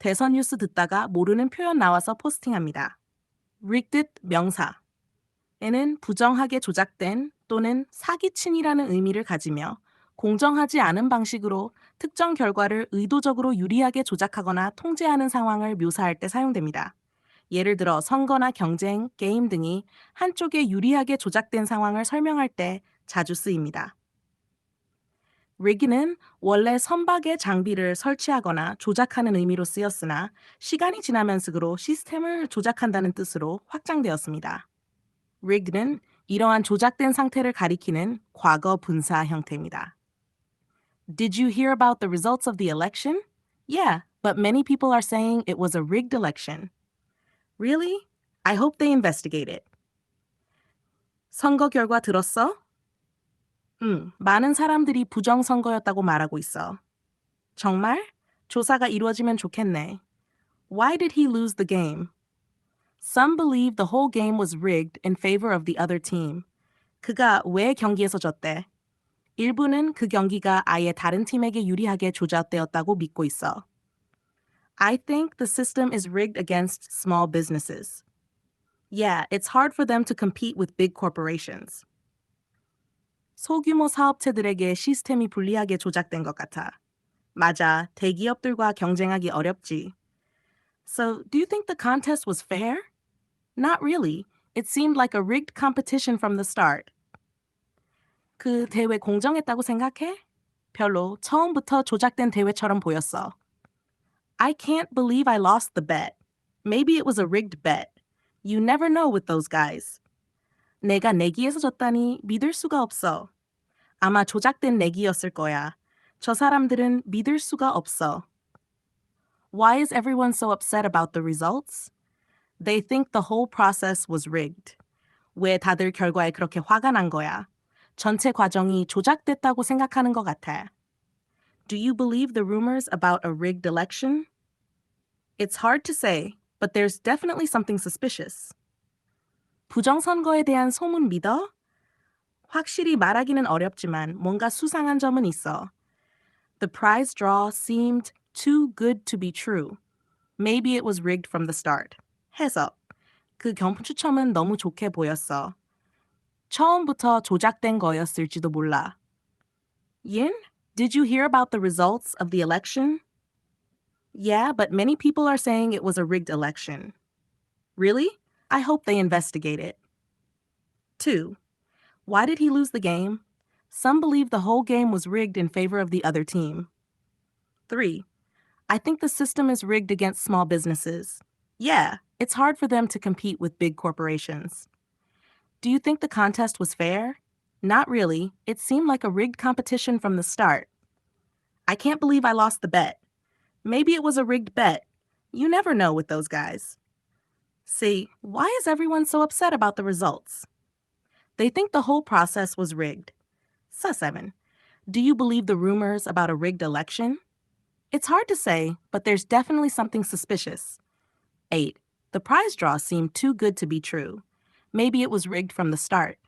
대선 뉴스 듣다가 모르는 표현 나와서 포스팅합니다. rigged 명사. 에는 부정하게 조작된 또는 사기친이라는 의미를 가지며 공정하지 않은 방식으로 특정 결과를 의도적으로 유리하게 조작하거나 통제하는 상황을 묘사할 때 사용됩니다. 예를 들어 선거나 경쟁, 게임 등이 한쪽에 유리하게 조작된 상황을 설명할 때 자주 쓰입니다. Rig는 원래 선박에 장비를 설치하거나 조작하는 의미로 쓰였으나 시간이 지나면서로 시스템을 조작한다는 뜻으로 확장되었습니다. rigged는 이러한 조작된 상태를 가리키는 과거 분사 형태입니다. Did you hear about the results of the election? Yeah, but many people are saying it was a rigged election. Really? I hope they investigate it. 선거 결과 들었어? 응, 많은 사람들이 부정선거였다고 말하고 있어. 정말? 조사가 이루어지면 좋겠네. Why did he lose the game? Some believe the whole game was rigged in favor of the other team. 그가 왜 경기에서 졌대? 일부는 그 경기가 아예 다른 팀에게 유리하게 조작되었다고 믿고 있어. I think the system is rigged against small businesses. Yeah, it's hard for them to compete with big corporations. 소규모 사업체들에게 시스템이 불리하게 조작된 것 같아. 맞아, 대기업들과 경쟁하기 어렵지. So, do you think the contest was fair? Not really. It seemed like a rigged competition from the start. 그 대회 공정했다고 생각해? 별로 처음부터 조작된 대회처럼 보였어. I can't believe I lost the bet. Maybe it was a rigged bet. You never know with those guys. 내가 내기에서 졌다니 믿을 수가 없어. 아마 조작된 내기였을 거야. 저 사람들은 믿을 수가 없어. Why is everyone so upset about the results? They think the whole process was rigged. 왜 다들 결과에 그렇게 화가 난 거야? 전체 과정이 조작됐다고 생각하는 것 같아. Do you believe the rumors about a rigged election? It's hard to say, but there's definitely something suspicious. 부정선거에 대한 소문 믿어? 확실히 말하기는 어렵지만 뭔가 수상한 점은 있어. The prize draw seemed too good to be true. Maybe it was rigged from the start. 해석. 그 경품 추첨은 너무 좋게 보였어. 처음부터 조작된 거였을지도 몰라. Yin, did you hear about the results of the election? Yeah, but many people are saying it was a rigged election. Really? I hope they investigate it. 2. Why did he lose the game? Some believe the whole game was rigged in favor of the other team. 3. I think the system is rigged against small businesses. Yeah, it's hard for them to compete with big corporations. Do you think the contest was fair? Not really. It seemed like a rigged competition from the start. I can't believe I lost the bet. Maybe it was a rigged bet. You never know with those guys. See, why is everyone so upset about the results? They think the whole process was rigged. So 7. Do you believe the rumors about a rigged election? It's hard to say, but there's definitely something suspicious. 8. The prize draw seemed too good to be true. Maybe it was rigged from the start.